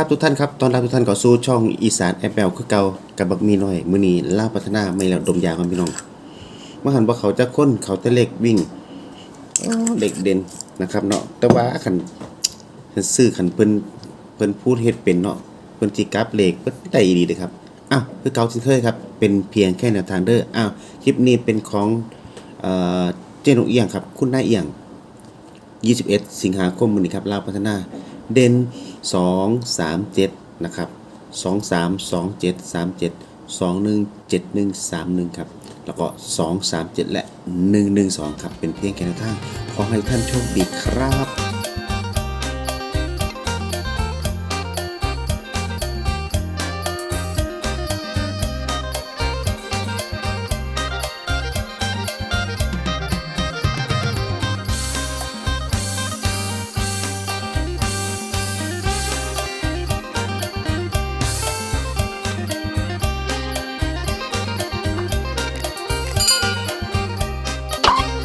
ครับทุกท่านครับ ตอนรับทุกท่านเข้าสู่ช่องอีสานแอปเปิลคือเก่ากับบักมีน้อย มือนี้ลาพัฒนาไม่แล้วดมยาครับพี่น้องมาหันว่าเขาจะค้นเขาจะเลขวิ่งอ้อเลขเด่นนะครับเนาะแต่ว่าคันคันซื้อคันเพิ่นเพิ่นพูดเฮ็ดเป็นเนาะเพิ่นสิกลับเลขเพิ่นได้ดีเด้อครับอ้าวคือเก่าเช่นเคยครับ เป็นเพียงแค่แนวทางเด้ออ้าวคลิปนี้เป็นของเอ่อเจนกเอียงครับ คุณนายเอียง 21 สิงหาคมมือนี้ครับลาวพัฒนา เด่น 2 3 7 นะครับ 2 3 2 7 3 7 2 1 7 1 3 1 ครับ แล้วก็ 2 3 7 และ 1 1 2 ครับ เป็นเพียงแค่แนวทาขอให้ท่านโชคดีครับ